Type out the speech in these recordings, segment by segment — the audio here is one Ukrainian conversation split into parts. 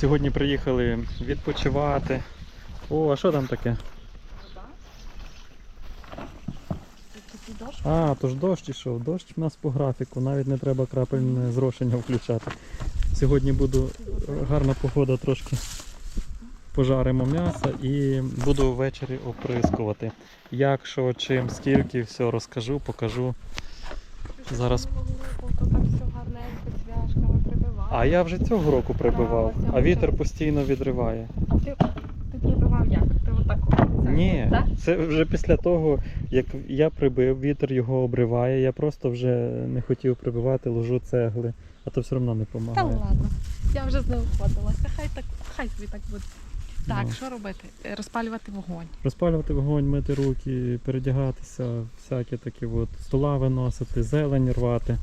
Сьогодні приїхали відпочивати. О, а що там таке? А, то ж дощ ішов. Дощ у нас по графіку, навіть не треба крапельне зрошення включати. Сьогодні буду гарна погода, трошки пожаримо м'ясо і буду ввечері оприскувати. Як, що, чим, скільки, все розкажу, покажу. Зараз. То так все гарненько, цвяшками прибивав. А я вже цього року прибивав, а вітер постійно відриває. А ти, ти прибивав як? Ти отак? Ні, Так? це вже після того, як я прибив, вітер його обриває. Я просто вже не хотів прибивати, ложу цегли, а то все одно не Та допомагає. ладно. Я вже з ним входилася. Хай так, хай собі так буде. Так, Ну. що робити? Е, Розпалювати вогонь. Розпалювати вогонь, мити руки, передягатися, всякі такі от стола виносити, зелень рвати.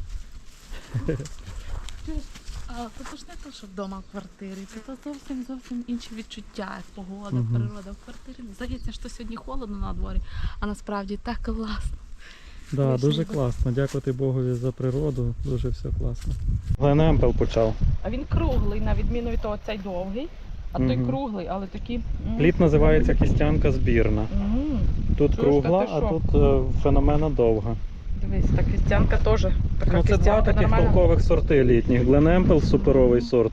А то, то ж не то, що вдома в квартирі, це то зовсім зовсім інші відчуття, як погода, Мгм. природа в квартирі. Здається, що сьогодні холодно на дворі, а насправді так класно. Да, дуже класно. Дякувати Богові за природу, дуже все класно. Гленемпел почав. А він круглий, на відміну від того, цей довгий, а той круглий, але такий. Плід називається кістянка збірна. м, Тут Чуєш, кругла, а тут е, феномена довга. Дивись, та кістянка теж. Така Ну, це два таких нормальна. толкових сорти літніх. Гленемпел суперовий сорт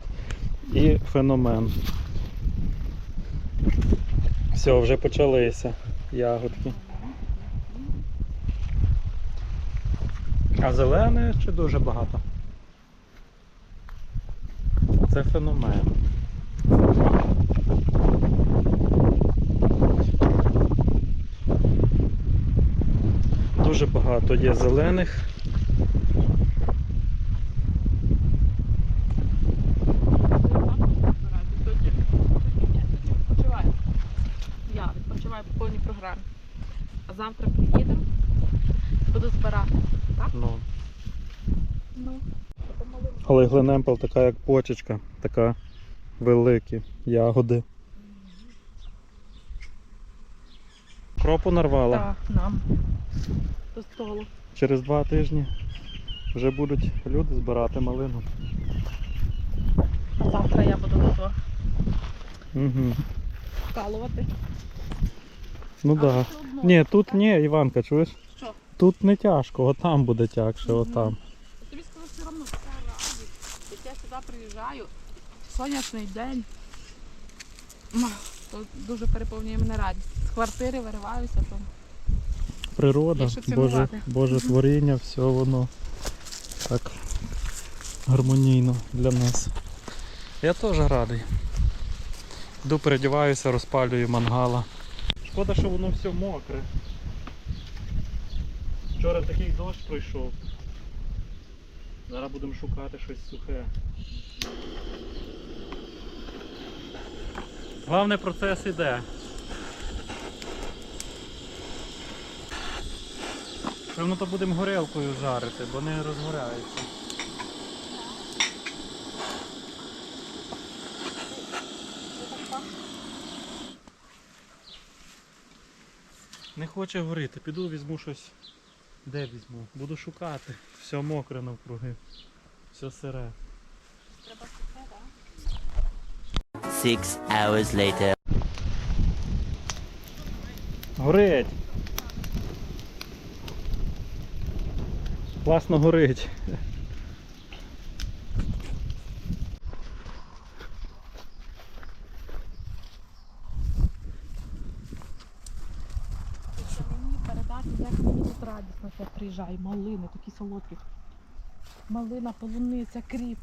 і феномен. Все, вже почалися ягодки. А зелене ще дуже багато. Це феномен. Дуже багато є зелених. Я відпочиваю по повній програмі. А завтра приїду, буду збирати. Так? Ну. Ну. Але глинемпел така як почечка, така великі ягоди. Кропу нарвала. Так, нам. До столу. Через два тижні вже будуть люди збирати малину. А завтра я буду тут Угу. вкалувати. Ну так. Да. Ні, тут ні, Іванка, чуєш? Що? Тут не тяжко, отам буде тягше, Мгм. отам. Тобі сказали, все одно вся радість. Як я сюди приїжджаю, сонячний день. То дуже переповнює мене радість. З квартири вириваюся, то Природа, Боже. Боже творіння, все воно так гармонійно для нас. Я теж радий. Йду передіваюся, розпалюю мангала. Шкода, що воно все мокре. Вчора такий дощ пройшов. Зараз будемо шукати щось сухе. Головне процес іде. Певно, то будемо горілкою жарити, бо не розгоряється. Не хоче горіти, піду візьму щось. Де візьму? Буду шукати. Все мокре навкруги. Все сире. треба сухе, так? Six hours later. Горить! Класно горить. Радісно, я. Малини, такі солодкі. Малина, полуниця, кріп,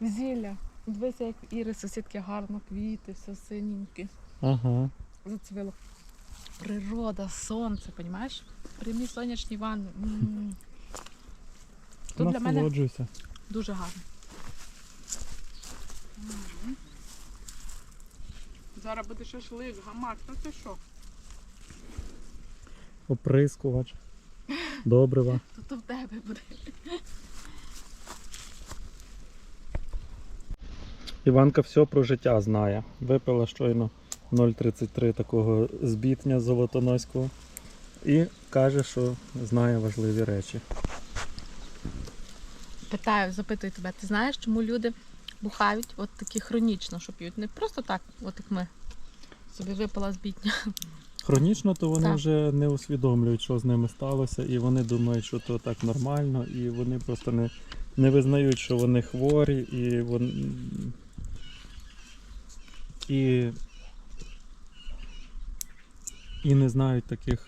зілля. Дивися, як Іри сусідки гарно, квіти, все синеньке. Ага. Зацвіло. Природа, сонце, розумієш? Прямі сонячні ванни. М. Тут для мене дуже гарно. Зараз буде шашлик, гамак, ну ти що? Оприскувач. Добрива. Тут в тебе буде. Іванка все про життя знає. Випила щойно 0,33 такого збітня золотоноського. І каже, що знає важливі речі. Питаю, запитую тебе, ти знаєш, чому люди бухають, от такі хронічно, що п'ють. Не просто так, от як ми. Собі випала з бітня. Хронічно, то вони Так. вже не усвідомлюють, що з ними сталося, і вони думають, що то так нормально, і вони просто не, не визнають, що вони хворі, і вони. І, і не знають таких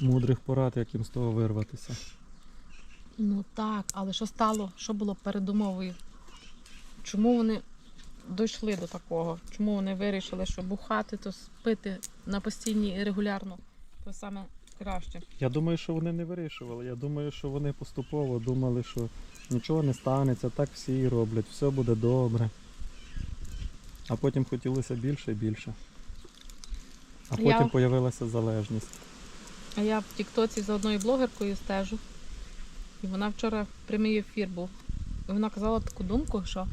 мудрих порад, як їм з того вирватися. Ну так, але що стало? Що було передумовою? Чому вони дійшли до такого? Чому вони вирішили, що бухати, то пити на постійній і регулярно то саме краще? Я думаю, що вони не вирішували. Я думаю, що вони поступово думали, що нічого не станеться, так всі і роблять, все буде добре. А потім хотілося більше і більше. А Я- потім появилася залежність. А я в Тіктоці за одною блогеркою стежу. І вона вчора прямий ефір був. І вона казала таку думку, що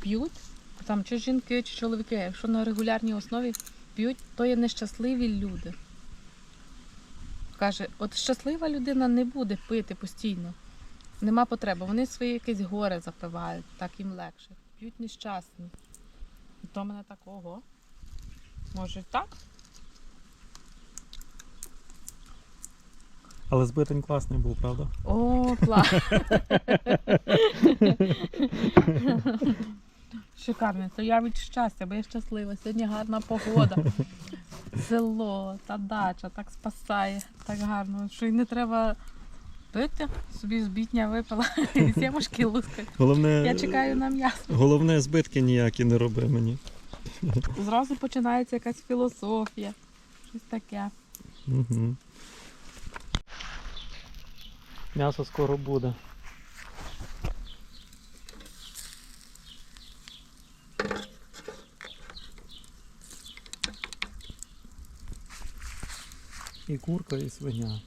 п'ють, там чи жінки, чи чоловіки, якщо на регулярній основі п'ють, то є нещасливі люди. Каже, от щаслива людина не буде пити постійно. Нема потреби. Вони своє якесь горе запивають, так їм легше. П'ють нещасні. І то мене так, ого. Може, так? Але збитень класний був, правда? О, клас. Шикарно, то я від щастя, бо я щаслива. Сьогодні гарна погода. Село та дача так спасає, так гарно, що й не треба пити. Собі збітня випила і сімушки лускають. Головне, Я чекаю на м'ясо. головне збитки ніякі не роби мені. Зразу починається якась філософія. Щось таке. Угу. М'ясо скоро буде. І курка, і свиня.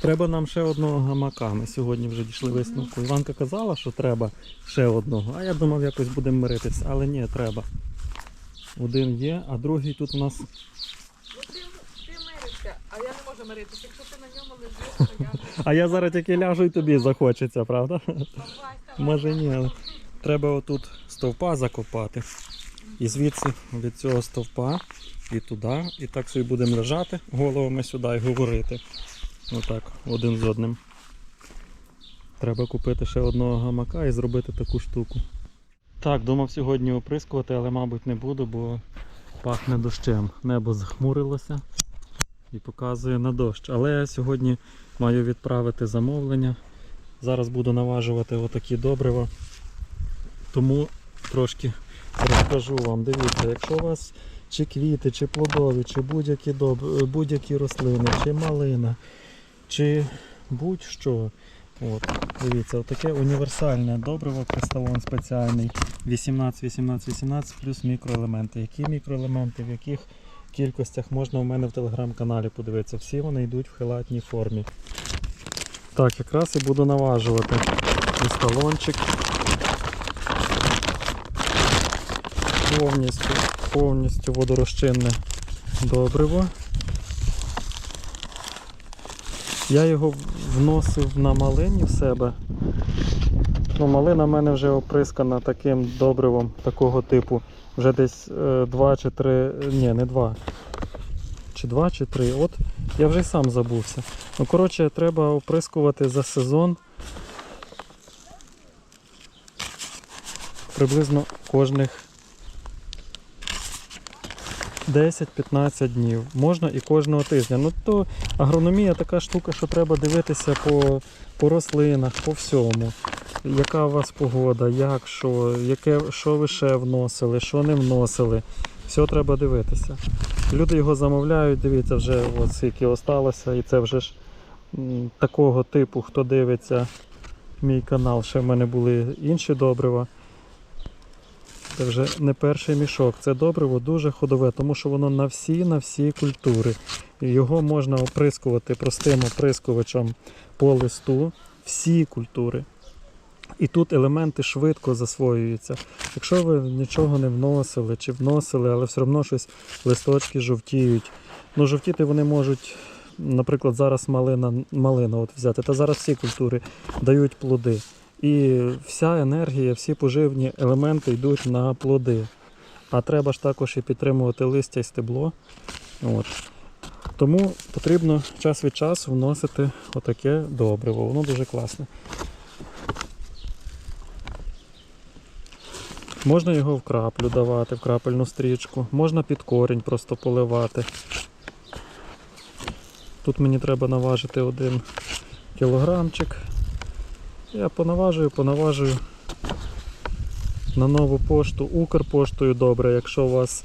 Треба нам ще одного гамака. Ми сьогодні вже дійшли висновку. Іванка казала, що треба ще одного, а я думав, якось будемо миритися, але ні, треба. Один є, а другий тут у нас Ну ти, ти миришся, а я не можу миритися. Якщо ти на ньому лежиш, то я А я зараз тільки ляжу і тобі захочеться, правда? Може ні, але треба отут стовпа закопати. І звідси від цього стовпа і туди. І так собі будемо лежати головами сюди і говорити. Отак, один з одним. Треба купити ще одного гамака і зробити таку штуку. Так, думав сьогодні оприскувати, але мабуть не буду, бо пахне дощем. Небо захмурилося і показує на дощ. Але я сьогодні маю відправити замовлення. Зараз буду наважувати отакі добрива. Тому трошки розкажу вам. Дивіться, якщо у вас чи квіти, чи плодові, чи будь-які будь-які рослини, чи малина, чи будь-що. От, дивіться, таке універсальне добриво кристалон спеціальний 18, 18, 18 плюс мікроелементи. Які мікроелементи, в яких кількостях можна у мене в телеграм-каналі подивитися. Всі вони йдуть в хелатній формі. Так, якраз і буду наважувати кристалончик. Повністю, повністю водорозчинне добриво. Я його вносив на малині в себе. Ну, малина в мене вже оприскана таким добривом такого типу. Вже десь 2 чи 3, ні, не 2. Чи 2, чи 3. От я вже й сам забувся. Ну, коротше, треба оприскувати за сезон. Приблизно кожних 10-15 днів. Можна і кожного тижня. Ну то агрономія така штука, що треба дивитися по, по рослинах, по всьому. Яка у вас погода, як, що, яке, що ви ще вносили, що не вносили. Все треба дивитися. Люди його замовляють, дивіться, вже от скільки осталося, і це вже ж такого типу, хто дивиться мій канал, ще в мене були інші добрива. Це вже не перший мішок. Це добриво дуже ходове, тому що воно на всі на всі культури. Його можна оприскувати простим оприскувачем по листу, всі культури. І тут елементи швидко засвоюються. Якщо ви нічого не вносили чи вносили, але все одно щось листочки жовтіють. Ну, жовтіти вони можуть наприклад, зараз малина, малина от взяти, та зараз всі культури дають плоди. І вся енергія, всі поживні елементи йдуть на плоди. А треба ж також і підтримувати листя і стебло. От. Тому потрібно час від часу вносити отаке добриво. Воно дуже класне. Можна його в краплю давати, в крапельну стрічку, можна під корінь просто поливати. Тут мені треба наважити один кілограмчик. Я понаважую, понаважую на нову пошту, Укрпоштою добре, якщо у вас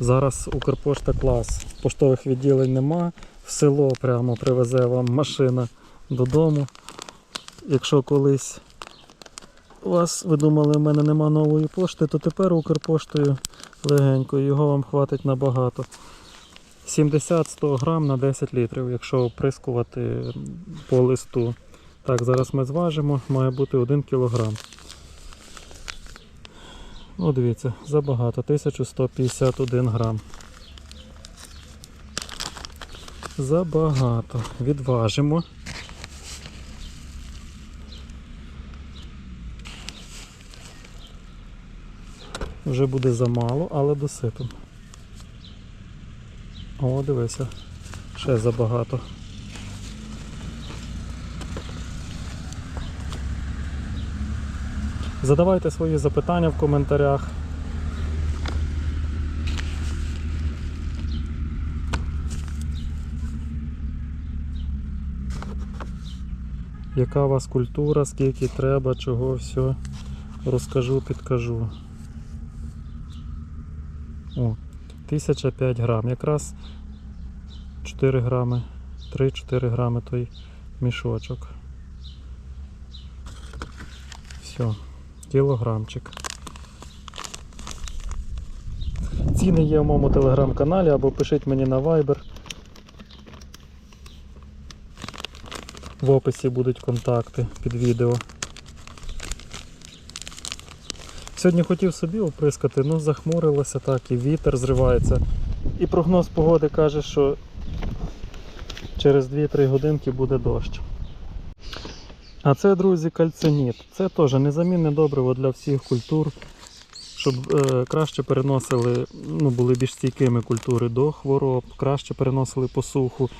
зараз Укрпошта клас, поштових відділень нема, в село прямо привезе вам машина додому. Якщо колись вас ви думали, в мене нема нової пошти, то тепер Укрпоштою легенько, його вам хватить набагато. 70-100 грам на 10 літрів, якщо оприскувати по листу. Так, зараз ми зважимо, має бути 1 кілограм. О, дивіться, забагато, 1151 грам. Забагато. Відважимо. Вже буде замало, але досипемо. О, дивися. Ще забагато. Задавайте свої запитання в коментарях. Яка у вас культура, скільки треба, чого, все. Розкажу, підкажу. О, 1005 грам. Якраз 4 грами, 3-4 грами той мішочок. Все, кілограмчик. Ціни є в моєму телеграм-каналі або пишіть мені на Viber. В описі будуть контакти під відео. Сьогодні хотів собі оприскати, ну захмурилося так, і вітер зривається. І прогноз погоди каже, що через 2-3 годинки буде дощ. А це, друзі, кальциніт. Це теж незамінне добриво для всіх культур, щоб е, краще переносили, ну, були більш стійкими культури до хвороб, краще переносили посуху.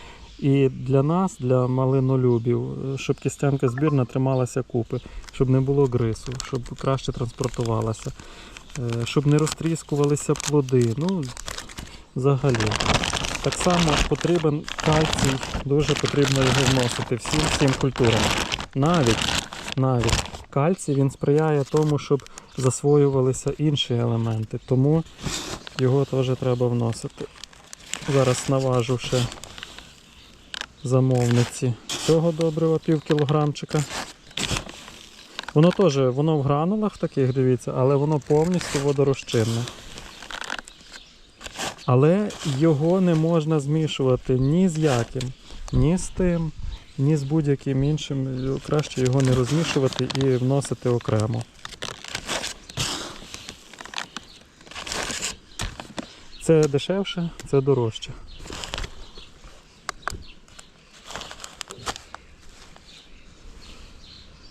І для нас, для малинолюбів, е, щоб кістянка збірна трималася купи, щоб не було грису, щоб краще транспортувалася, е, щоб не розтріскувалися плоди. Ну, взагалі. Так само потрібен кальцій, дуже потрібно його вносити всім всім культурам. Навіть, навіть кальцій він сприяє тому, щоб засвоювалися інші елементи. Тому його теж треба вносити. Зараз наважу ще замовниці цього добрива пів кілограмчика. Воно теж воно в гранулах таких, дивіться, але воно повністю водорозчинне. Але його не можна змішувати ні з яким, ні з тим, ні з будь-яким іншим. Краще його не розмішувати і вносити окремо. Це дешевше, це дорожче.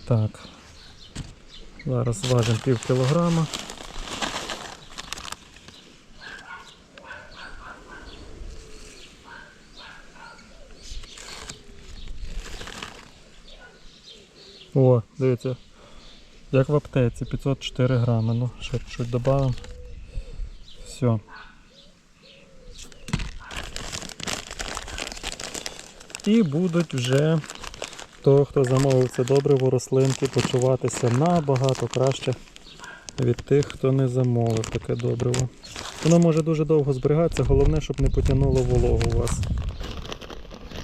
Так. Зараз зважимо пів кілограма. О, дивіться. Як в аптеці, 504 грами. Ну, ще чуть додамо. Все. І будуть вже то, хто замовив це добриво, рослинки, почуватися набагато краще від тих, хто не замовив таке добриво. Воно може дуже довго зберігатися, головне, щоб не потягнуло вологу у вас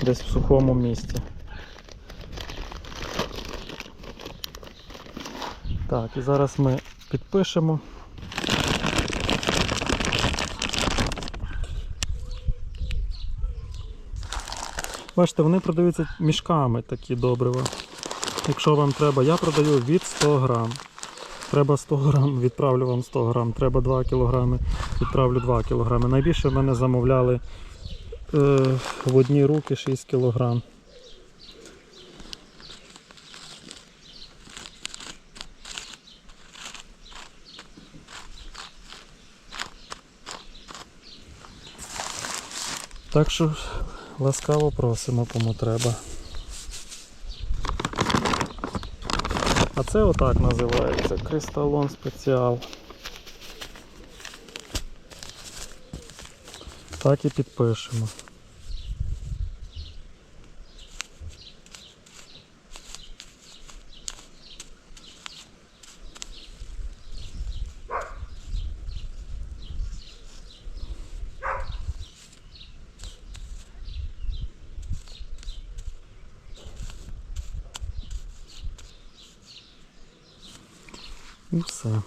десь в сухому місці. Так, і зараз ми підпишемо. Бачите, вони продаються мішками такі добрива. Якщо вам треба, я продаю від 100 грам. Треба 100 грам, відправлю вам 100 грам, треба 2 кілограми, відправлю 2 кілограми. Найбільше в мене замовляли е, в одні руки 6 кілограм. Так що ласкаво просимо кому треба. А це отак називається кристалон спеціал. Так і підпишемо. expulsar.